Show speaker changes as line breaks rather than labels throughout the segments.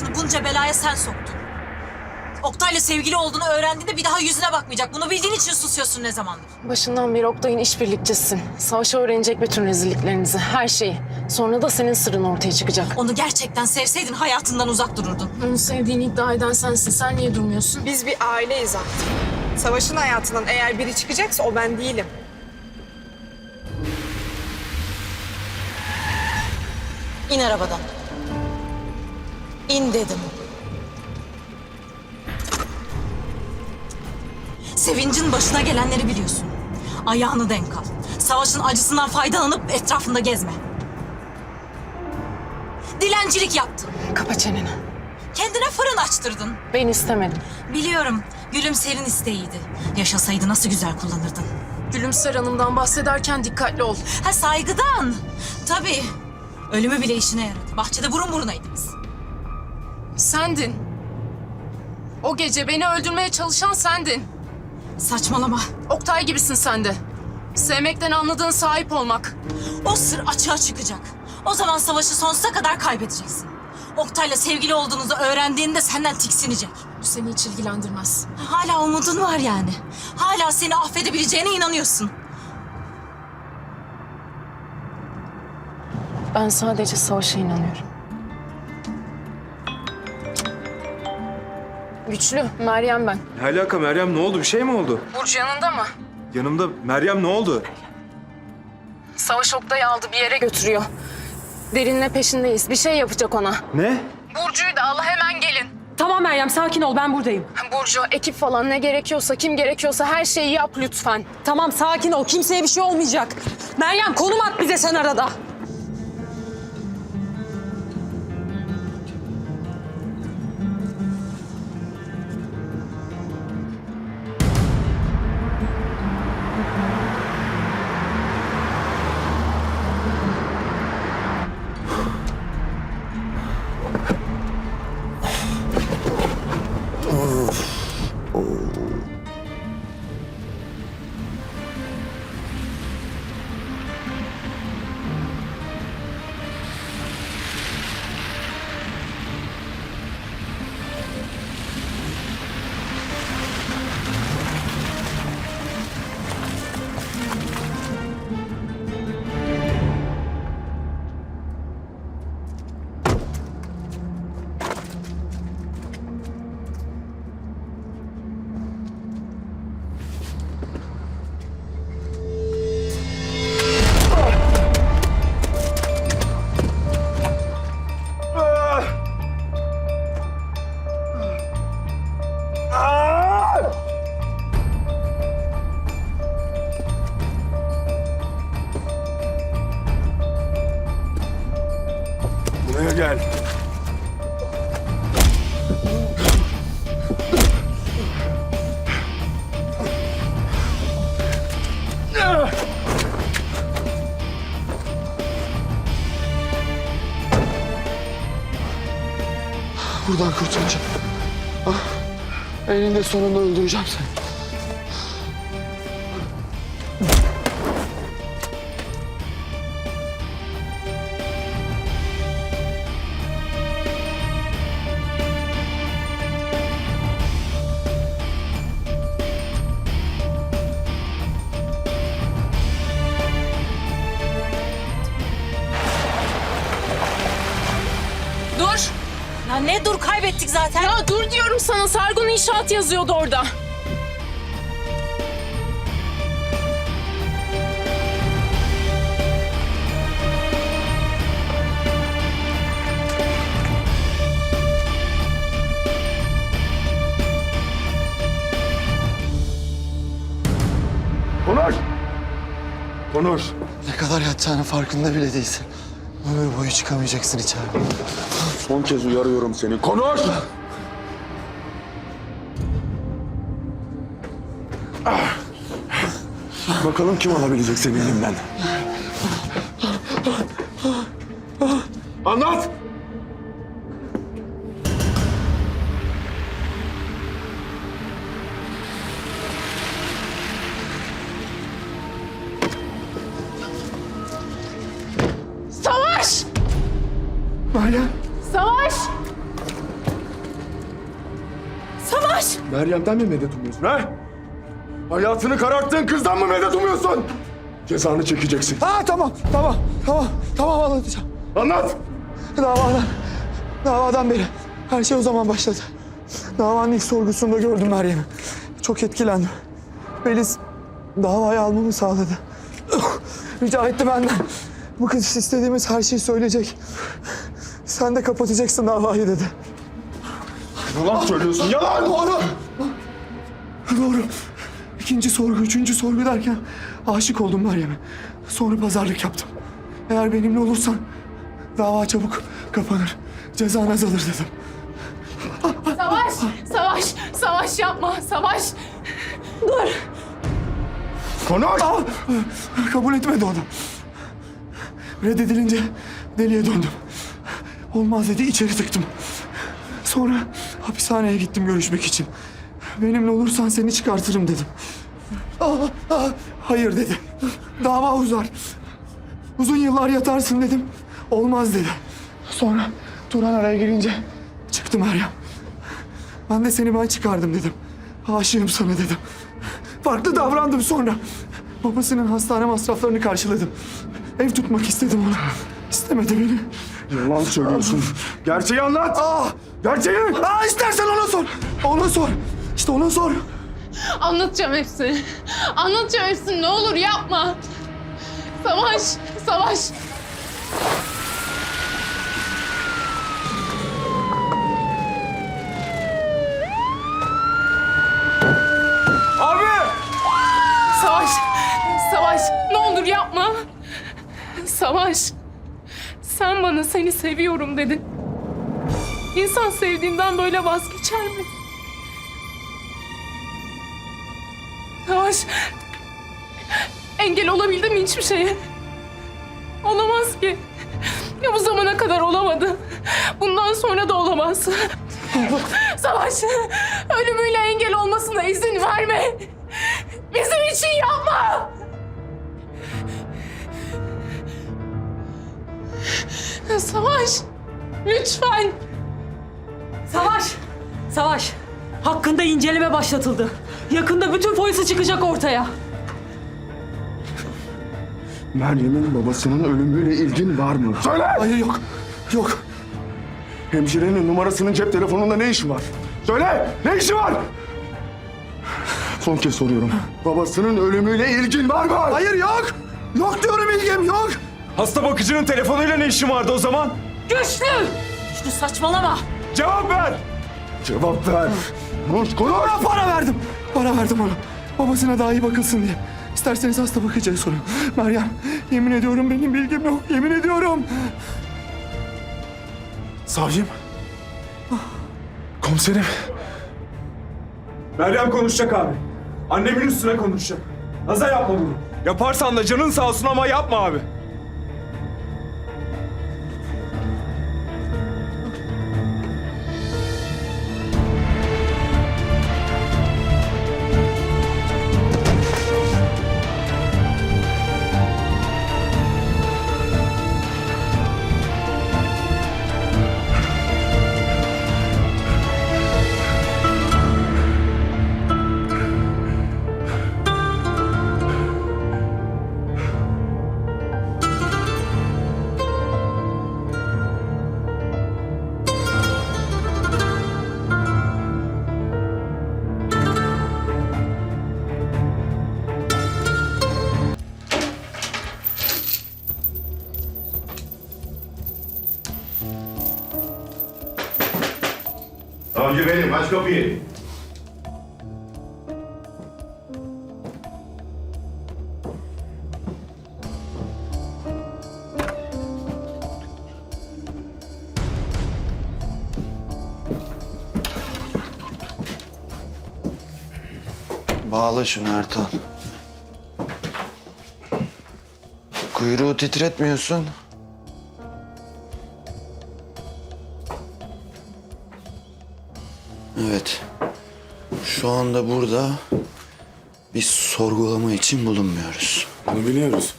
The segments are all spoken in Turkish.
Başını bunca belaya sen soktun. Oktay'la sevgili olduğunu öğrendiğinde bir daha yüzüne bakmayacak. Bunu bildiğin için susuyorsun ne zamandır.
Başından beri Oktay'ın işbirlikçisin. Savaş'a öğrenecek bütün rezilliklerinizi, her şeyi. Sonra da senin sırrın ortaya çıkacak.
Onu gerçekten sevseydin hayatından uzak dururdun.
Onu sevdiğini iddia eden sensin. Sen niye durmuyorsun?
Biz bir aileyiz artık. Savaşın hayatından eğer biri çıkacaksa o ben değilim.
İn arabadan. İn dedim. Sevincin başına gelenleri biliyorsun. Ayağını denk al. Savaşın acısından faydalanıp etrafında gezme. Dilencilik yaptın.
Kapa çeneni.
Kendine fırın açtırdın.
Ben istemedim.
Biliyorum. Gülümser'in isteğiydi. Yaşasaydı nasıl güzel kullanırdın.
Gülümser Hanım'dan bahsederken dikkatli ol.
Ha saygıdan. Tabii. Ölümü bile işine yaradı. Bahçede burun burunaydınız.
Sendin. O gece beni öldürmeye çalışan sendin.
Saçmalama.
Oktay gibisin sen de. Sevmekten anladığın sahip olmak.
O sır açığa çıkacak. O zaman savaşı sonsuza kadar kaybedeceksin. Oktay'la sevgili olduğunuzu öğrendiğinde senden tiksinecek.
Bu seni hiç ilgilendirmez.
Hala umudun var yani. Hala seni affedebileceğine inanıyorsun.
Ben sadece savaşa inanıyorum. Güçlü, Meryem ben.
Ne alaka Meryem ne oldu? Bir şey mi oldu?
Burcu yanında mı?
Yanımda Meryem ne oldu?
Savaş Oktay'ı aldı bir yere götürüyor. Derinle peşindeyiz. Bir şey yapacak ona.
Ne?
Burcu'yu da Allah hemen gelin.
Tamam Meryem sakin ol ben buradayım.
Burcu, ekip falan ne gerekiyorsa, kim gerekiyorsa her şeyi yap lütfen.
Tamam sakin ol kimseye bir şey olmayacak. Meryem konum at bize sen arada.
Buradan kurtulacağım. Ah, eninde sonunda öldüreceğim seni.
Ya ne dur kaybettik zaten.
Ya dur diyorum sana. Sargun İnşaat yazıyordu orada.
Konuş! Konuş!
Ne kadar yatacağının farkında bile değilsin. Ömür boyu çıkamayacaksın içeriden.
Son kez uyarıyorum seni. Konuş! Bakalım kim alabilecek seni elimden. Anlat!
Savaş!
Meryem'den mi medet umuyorsun ha? Hayatını kararttığın kızdan mı medet umuyorsun? Cezanı çekeceksin.
Ha tamam, tamam, tamam, tamam anlatacağım.
Anlat.
Davadan, davadan beri her şey o zaman başladı. Davanın ilk sorgusunda gördüm Meryem'i. Çok etkilendim. Beliz davayı almamı sağladı. Rica etti benden. Bu kız istediğimiz her şeyi söyleyecek. Sen de kapatacaksın davayı dedi.
Yalan söylüyorsun. Yalan.
Doğru. Doğru. İkinci sorgu, üçüncü sorgu derken aşık oldum Meryem'e. Sonra pazarlık yaptım. Eğer benimle olursan dava çabuk kapanır. Cezan azalır dedim.
Savaş! Savaş! Savaş yapma! Savaş!
Konuş.
Aa! Kabul etmedi onu. Reddedilince deliye döndüm. Olmaz dedi içeri tıktım. Sonra hapishaneye gittim görüşmek için. Benimle olursan seni çıkartırım dedim. Aa, aa, hayır dedi. Dava uzar. Uzun yıllar yatarsın dedim. Olmaz dedi. Sonra Turan araya girince çıktı Meryem. Ben de seni ben çıkardım dedim. Aşığım sana dedim. Farklı davrandım sonra. Babasının hastane masraflarını karşıladım. Ev tutmak istedim ona. İstemedi beni.
Yalan söylüyorsun. Gerçeği anlat.
Aa!
Gerçeği.
Aa istersen ona sor. Ona sor. İşte ona sor.
Anlatacağım hepsini. Anlatacağım hepsini. Ne olur yapma. Savaş! Savaş!
Abi.
Savaş! Savaş! Ne olur yapma. Savaş! Sen bana seni seviyorum dedin. İnsan sevdiğinden böyle vazgeçer mi? Savaş! Engel olabildim mi hiçbir şeye? Olamaz ki. Ya bu zamana kadar olamadı. Bundan sonra da olamaz. Savaş! Ölümüyle engel olmasına izin verme. Bizim için yapma. Savaş, lütfen.
Savaş! Savaş! Hakkında inceleme başlatıldı. Yakında bütün foyası çıkacak ortaya.
Meryem'in babasının ölümüyle ilgin var mı? Söyle.
Hayır yok. Yok.
Hemşirenin numarasının cep telefonunda ne işi var? Söyle. Ne işi var? Son kez soruyorum. Babasının ölümüyle ilgin var mı?
Hayır yok. Yok diyorum ilgim yok.
Hasta bakıcının telefonuyla ne işin vardı o zaman?
Güçlü!
Güçlü saçmalama.
Cevap ver!
Cevap ver. Konuş konuş.
Ben para verdim. Para verdim ona. Babasına daha iyi bakılsın diye. İsterseniz hasta bakıcıya sorun. Meryem, yemin ediyorum benim bilgim yok. Yemin ediyorum.
Savcım. Komiserim. Meryem konuşacak abi. Annemin üstüne konuşacak. Naza yapma bunu. Yaparsan da canın sağ olsun ama yapma abi.
Aç kapıyı.
Bağla şunu Ertan. Kuyruğu titretmiyorsun. Evet. Şu anda burada bir sorgulama için bulunmuyoruz.
Bunu biliyoruz.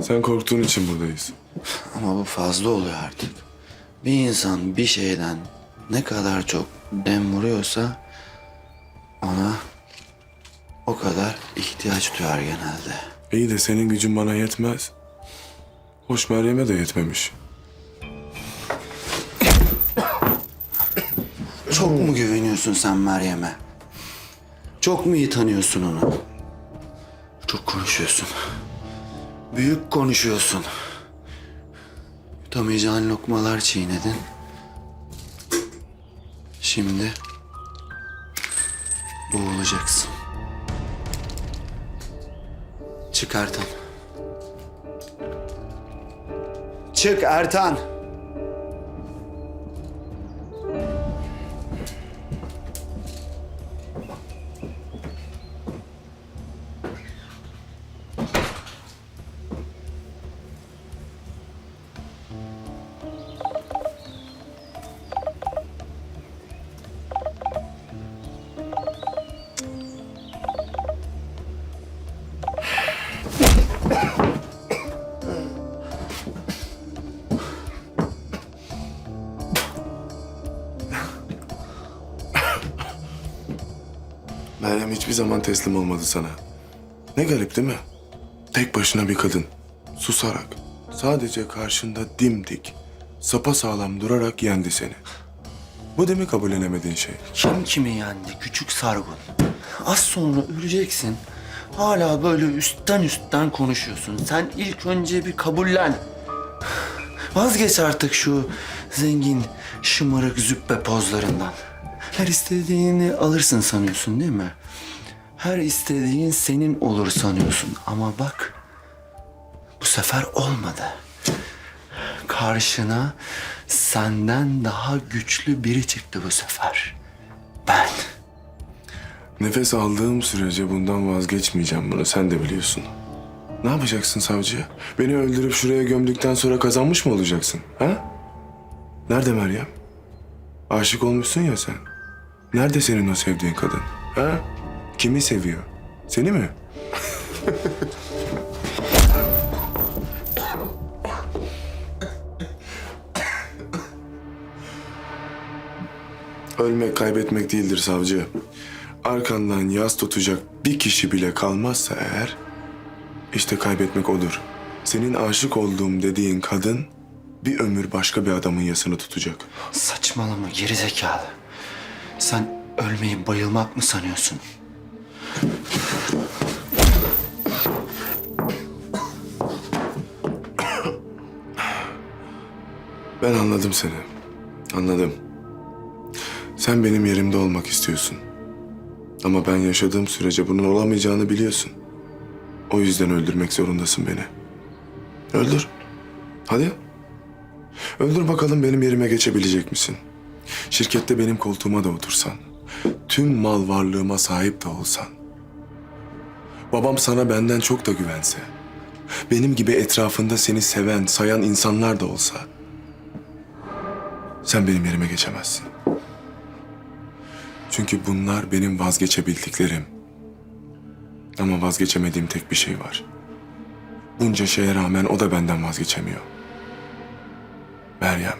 Sen korktuğun için buradayız.
Ama bu fazla oluyor artık. Bir insan bir şeyden ne kadar çok dem vuruyorsa
ona o kadar ihtiyaç duyar genelde.
İyi de senin gücün bana yetmez. Hoş Meryem'e de yetmemiş.
Çok mu güveniyorsun sen Meryem'e? Çok mu iyi tanıyorsun onu? Çok konuşuyorsun. Büyük konuşuyorsun. Yutamayacağın lokmalar çiğnedin. Şimdi boğulacaksın. Çık Ertan. Çık Ertan.
Meryem hiçbir zaman teslim olmadı sana. Ne garip değil mi? Tek başına bir kadın. Susarak. Sadece karşında dimdik. Sapa sağlam durarak yendi seni. Bu mi kabullenemediğin şey?
Kim kimi yendi küçük sargun? Az sonra öleceksin. Hala böyle üstten üstten konuşuyorsun. Sen ilk önce bir kabullen. Vazgeç artık şu zengin, şımarık züppe pozlarından. Her istediğini alırsın sanıyorsun değil mi? Her istediğin senin olur sanıyorsun. Ama bak, bu sefer olmadı. Karşına senden daha güçlü biri çıktı bu sefer. Ben.
Nefes aldığım sürece bundan vazgeçmeyeceğim bunu. Sen de biliyorsun. Ne yapacaksın savcı? Beni öldürüp şuraya gömdükten sonra kazanmış mı olacaksın? Ha? Nerede Meryem? Aşık olmuşsun ya sen. Nerede senin o sevdiğin kadın? Ha? Kimi seviyor? Seni mi? Ölmek kaybetmek değildir savcı. Arkandan yas tutacak bir kişi bile kalmazsa eğer... işte kaybetmek odur. Senin aşık olduğum dediğin kadın bir ömür başka bir adamın yasını tutacak.
Saçmalama gerizekalı. Sen ölmeyi bayılmak mı sanıyorsun?
Ben anladım seni. Anladım. Sen benim yerimde olmak istiyorsun. Ama ben yaşadığım sürece bunun olamayacağını biliyorsun. O yüzden öldürmek zorundasın beni. Öldür. Hadi. Öldür bakalım benim yerime geçebilecek misin? Şirkette benim koltuğuma da otursan. Tüm mal varlığıma sahip de olsan. Babam sana benden çok da güvense. Benim gibi etrafında seni seven, sayan insanlar da olsa. Sen benim yerime geçemezsin. Çünkü bunlar benim vazgeçebildiklerim. Ama vazgeçemediğim tek bir şey var. Bunca şeye rağmen o da benden vazgeçemiyor. Meryem.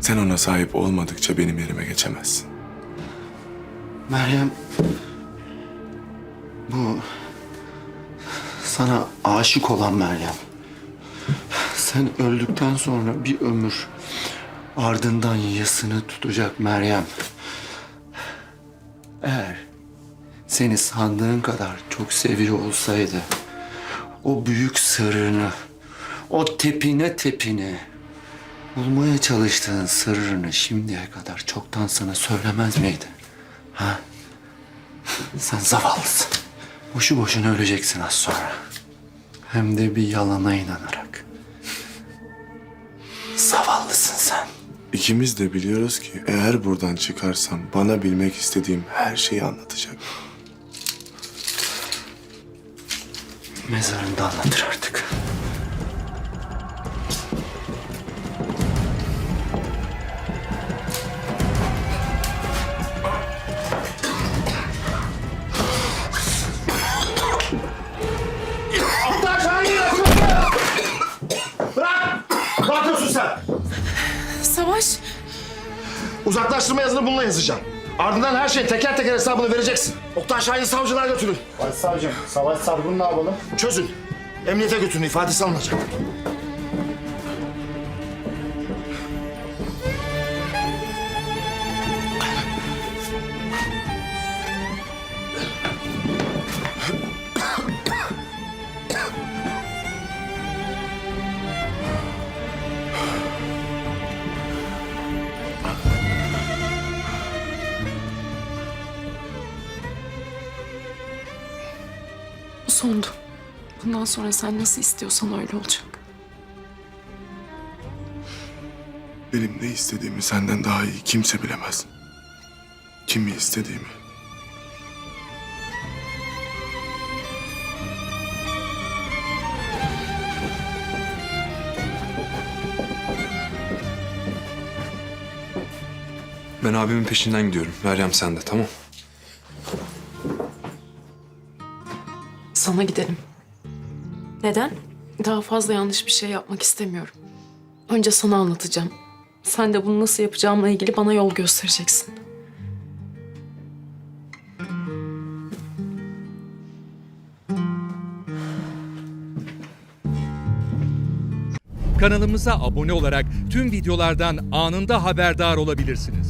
Sen ona sahip olmadıkça benim yerime geçemezsin.
Meryem... Bu... Sana aşık olan Meryem. Sen öldükten sonra bir ömür ardından yasını tutacak Meryem. Eğer seni sandığın kadar çok seviyor olsaydı o büyük sırrını, o tepine tepine bulmaya çalıştığın sırrını şimdiye kadar çoktan sana söylemez miydi? Ha? Sen zavallısın. Boşu boşuna öleceksin az sonra. Hem de bir yalana inanarak. Zavallısın sen.
İkimiz de biliyoruz ki eğer buradan çıkarsam bana bilmek istediğim her şeyi anlatacak.
Mezarında anlatır artık.
Ne yapıyorsun sen?
Savaş,
Uzaklaştırma yazını bununla yazacağım.
Ardından her şeyin teker teker hesabını vereceksin. Oktay Şahin'i savcılığa götürün.
Başsavcım, Savaş Sargun'u ne yapalım?
Çözün. Emniyete götürün. ifadesi alınacak.
Bundan sonra sen nasıl istiyorsan öyle olacak.
Benim ne istediğimi senden daha iyi kimse bilemez. Kimi istediğimi.
Ben abimin peşinden gidiyorum. Meryem sen de tamam.
Sana gidelim.
Neden?
Daha fazla yanlış bir şey yapmak istemiyorum. Önce sana anlatacağım. Sen de bunu nasıl yapacağımla ilgili bana yol göstereceksin.
Kanalımıza abone olarak tüm videolardan anında haberdar olabilirsiniz.